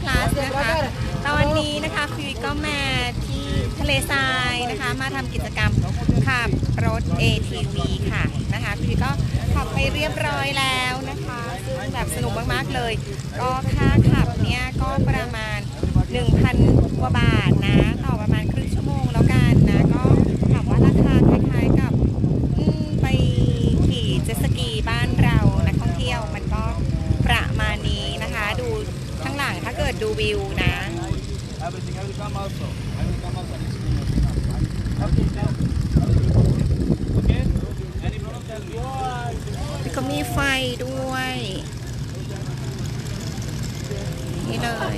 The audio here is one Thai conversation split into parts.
พลัสนะคะ ตอนนี้นะคะฟิวก็แมาที่ทะเลทรายนะคะ มาทำกิจกรรมขับรถ ATV ค่ะนะคะฟิวก็ขับไปเรียบร้อยแล้วนะคะซึ่งแบบสนุกมากๆเลย ก็ค่าขับเนี่ยก็ประมาณ 1,000กว่าบาท ดดูวิวนะ แล้วก็มีไฟด้วย นี่เลย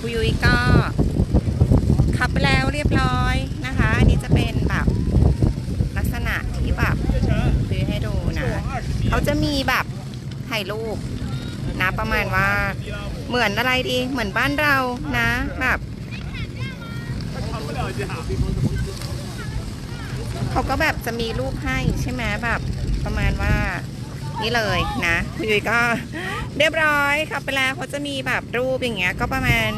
คุยุยก็ขับไปแล้วเรียบร้อยนะคะ อันนี้จะเป็นแบบลักษณะที่แบบซื้อให้ดูนะ เขาจะ มีแบบถ่ายรูปนะประมาณว่าเหมือนอะไรดีเหมือนบ้านเรานะแบบเขาก็แบบจะมีรูปให้ใช่ไหมแบบประมาณว่านี่เลยนะคุณยุ้ยก็เรียบร้อยครับไปแล้วเขาจะมีแบบรูปอย่างเงี้ยก็ประมาณ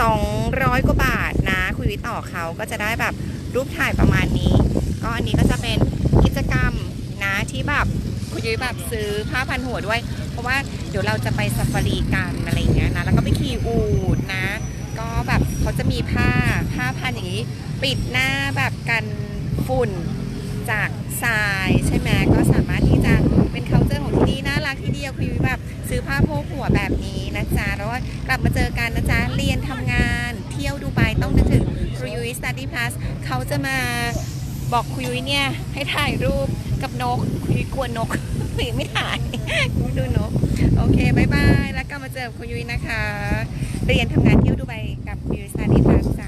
สองร้อยกว่าบาทนะ คุณยุ้ยต่อเขาก็จะได้แบบรูปถ่ายประมาณนี้ ก็อันนี้ก็จะเป็นกิจกรรมนะที่แบบคุณ ยุ้ยแบบซื้อผ้าพันหัวด้วย เพราะว่าเดี๋ยวเราจะไปซาฟารีกันอะไรอย่างเงี้ยนะ แล้วก็ไปขี่อูดนะ ก็แบบเขาจะมีผ้าผ้าพันอย่างนี้ ปิดหน้าแบบกันฝุ่นจากทรายใช่ไหมก็สามารถที่จะเป็น c u เจอร์ของที่นี่น่ารักที่เดียวคือแบบซื้อผ้าโพกหัวแบบนี้นะจ๊ะแล้วก็กลับมาเจอกันนะจ๊ะเรียนทำงานเที่ยวดูไบต้องนึกถึงครูยุ้ย Study Plus เขาจะมาบอกคุยเนี่ยให้ถ่ายรูปกับนกคุยกลัวนก คุยไม่ถ่ายดูนกโอเคบายบาย แล้วก็มาเจอกับคุณยุ้ยนะคะ เรียนทำงานเที่ยวดูไบกับครูยุ้ย Study Plus จ้ะ